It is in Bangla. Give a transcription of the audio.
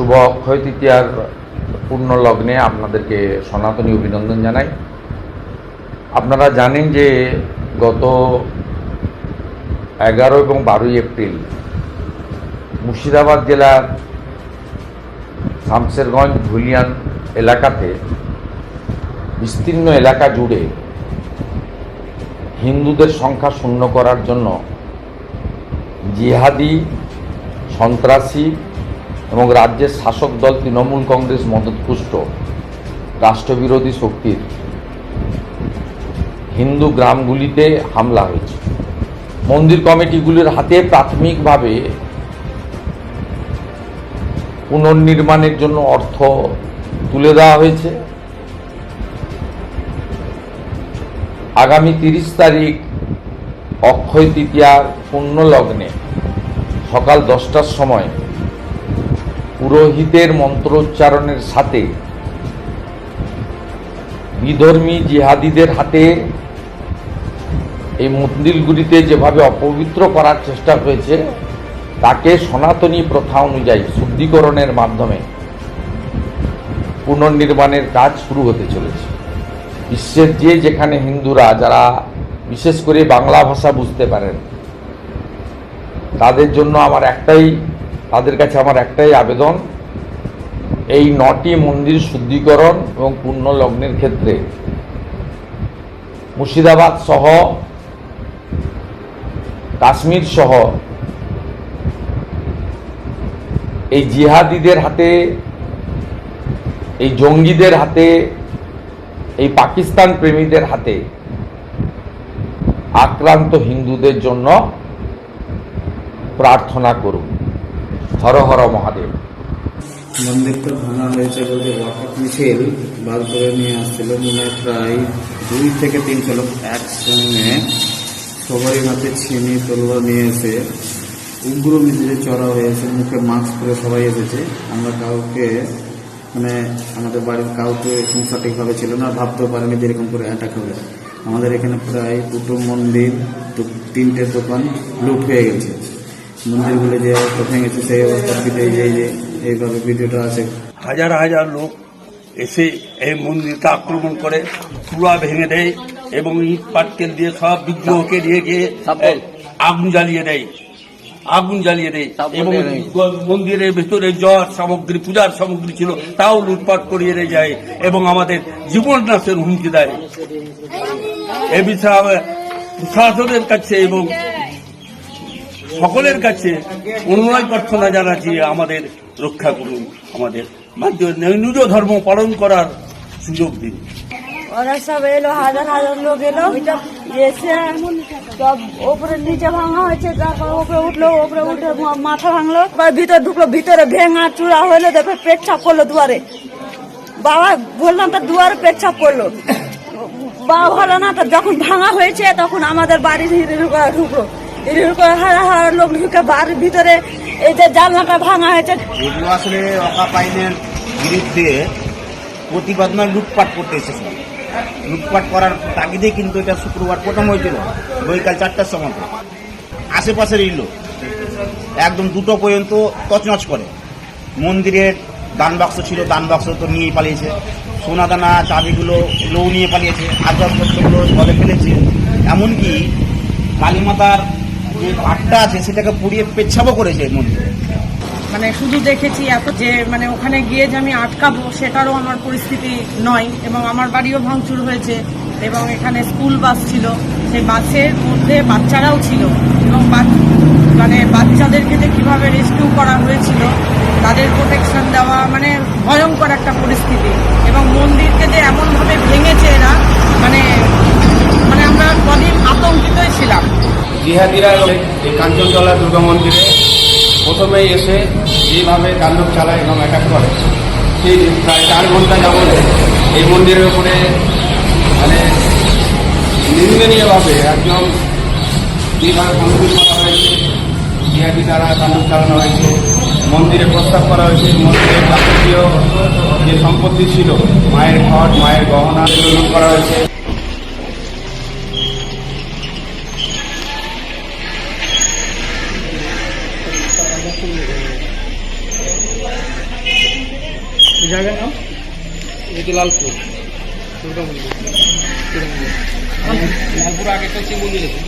শুভ অক্ষয় তৃতীয়ার পূর্ণ লগ্নে আপনাদেরকে সনাতনী অভিনন্দন জানাই। আপনারা জানেন যে গত এগারো এবং বারোই এপ্রিল মুর্শিদাবাদ জেলার শামসেরগঞ্জ ভুলিয়ান এলাকাতে বিস্তীর্ণ এলাকা জুড়ে হিন্দুদের সংখ্যা শূন্য করার জন্য জিহাদি, সন্ত্রাসী এবং রাজ্যের শাসক দল তৃণমূল কংগ্রেস মদতপুষ্ট, রাষ্ট্রবিরোধী শক্তির হিন্দু গ্রামগুলিতে হামলা হয়েছে। মন্দির কমিটিগুলির হাতে প্রাথমিকভাবে পুনর্নির্মাণের জন্য অর্থ তুলে দেওয়া হয়েছে। আগামী তিরিশ তারিখ অক্ষয় তৃতীয়ার পূর্ণ লগ্নে সকাল দশটার সময় পুরোহিতের মন্ত্রোচ্চারণের সাথে বিধর্মী জিহাদিদের হাতে এই মন্দিরগুলিতে যেভাবে অপবিত্র করার চেষ্টা হয়েছে, তাকে সনাতনী প্রথা অনুযায়ী শুদ্ধিকরণের মাধ্যমে পুনর্নির্মাণের কাজ শুরু হতে চলেছে। বিশ্বের যে যেখানে হিন্দুরা, যারা বিশেষ করে বাংলা ভাষা বুঝতে পারেন, তাদের জন্য আমার একটাই তাদের কাছে আমার একটাই আবেদন, এই নটি মন্দির শুদ্ধিকরণ এবং পুণ্যলগ্নের ক্ষেত্রে। মুর্শিদাবাদ সহ, কাশ্মীর সহ, এই জিহাদিদের হাতে, এই জঙ্গিদের হাতে, এই পাকিস্তান প্রেমীদের হাতে আক্রান্ত হিন্দুদের জন্য প্রার্থনা করুন। হর হর মহাদেব। মন্দিরটা ভাঙা হয়েছে বলতে ওয়াকফ মিছিল বার করে নিয়ে আসছিল মনে প্রায় দুই থেকে তিনশো লোক একসঙ্গে। সবারই হাতে ছিনি তলোয়ার নিয়ে এসে উগ্র মিছিলে চড়া হয়েছে, মুখে মাস্ক পরে সবাই এসেছে। আমরা কাউকে মানে আমাদের বাড়ির কাউকে এরকম সঠিকভাবে ছিল না, ভাবতেও পারেনি যে এরকম করে অ্যাটাক হবে। আমাদের এখানে প্রায় দুটো মন্দির তিনটে দোকান লুট হয়ে গেছে। মন্দিরগুলো যে অবস্থা ভেঙেছে সেই অবস্থার ভিডিও এই যে এইভাবে ভিডিওটা আছে। হাজার হাজার লোক এসে এই মন্দিরটা আক্রমণ করে চূড়া ভেঙে দেয় এবং ইট পাটকেল দিয়ে সব বিগ্রহকে দিয়ে গিয়ে আগুন জ্বালিয়ে দেয়। আগুন জ্বালিয়ে দেয়। এবং মন্দিরের ভেতরে জ্বর সামগ্রী পূজার সামগ্রী ছিল তাও লুটপাট করিয়ে দিয়ে যায় এবং আমাদের জীবন নাশের হুমকি দেয়। এ বিষয়ে প্রশাসনের কাছে এবং সকলের কাছে অনুনয় প্রার্থনা জানাচ্ছি, আমাদের রক্ষা করুন, আমাদের নিজ ধর্ম পালন করার সুযোগ দিন। ওরা সব এলো, হাজার হাজার লোক এলো, এসে সব ওপরে নিচে ভাঙা হয়েছে, তারপর ওপরে উঠল, ওপরে উঠে মাথা ভাঙলো ভিতরে ঢুকলো, ভিতরে ভেঙা চূড়া হইল তারপর পেট ছাপ করল দুয়ারে। বাবা বললাম, তো দুয়ারে পেট ছাপ করল। বাবা ভালো না যখন ভাঙা হয়েছে, তখন আমাদের করে ঢুকলো। হিরির করে হাজার হাজার লোক ঢুকে বাড়ির ভিতরে এই যে জানলাটা ভাঙা হয়েছে। এগুলো আসলে অকাপ আইনের বিরুদ্ধে প্রতিবাদ নয়, লুটপাট করতে এসেছিল লুটপাট করার তাগিদে কিন্তু এটা শুক্রবার প্রথম হয়েছিল বৈকাল চারটার সময়। আশেপাশের এই লোক একদম দুটো পর্যন্ত তছনছ করে। মন্দিরের দান বাক্স ছিল, দান বাক্স তো নিয়ে পালিয়েছে। সোনা দানা চাবিগুলো লোক নিয়ে পালিয়েছে আসবাবপত্রগুলো জলে ফেলেছে। এমনকি কালীমাতার যে ঘাটটা আছে সেটাকে পুড়িয়ে পেচ্ছাপও করেছে মন্দিরে। মানে শুধু দেখেছি এত যে মানে ওখানে গিয়ে যে আমি আটকাবো, সেটারও আমার পরিস্থিতি নয় এবং আমার বাড়িও ভাঙচুর হয়েছে এবং এখানে স্কুল বাস ছিল। সেই বাসের মধ্যে বাচ্চারাও ছিল এবং মানে বাচ্চাদেরকে যে কীভাবে রেস্কিউ করা হয়েছিল, তাদের প্রোটেকশন দেওয়া মানে ভয়ঙ্কর একটা পরিস্থিতি। এবং মন্দিরকে যে এমনভাবে ভেঙেছে এরা মানে মানে আমরা কদিন আতঙ্কিতই ছিলাম জিহাদিরা এই কাঞ্চনতলা দুর্গা মন্দিরে প্রথমেই এসে যেভাবে তাণ্ডব চালায় এবং অ্যাটাক করে। সেই প্রায় চার ঘণ্টা যাবত এই মন্দিরের উপরে মানে নিন্দনীয়ভাবে একদম যেভাবে ভাঙচুর করা হয়েছে। জিহাদি দ্বারা তাণ্ডব চালানো হয়েছে। মন্দিরে প্রস্তাব করা হয়েছে মন্দিরের যে সম্পত্তি ছিল, মায়ের ঘট, মায়ের গহনা করা হয়েছে। এই জায়গার নাম? এটা লালপুর। দুর্গা মন্দির লালপুর আগে একটা শিব মন্দির আছে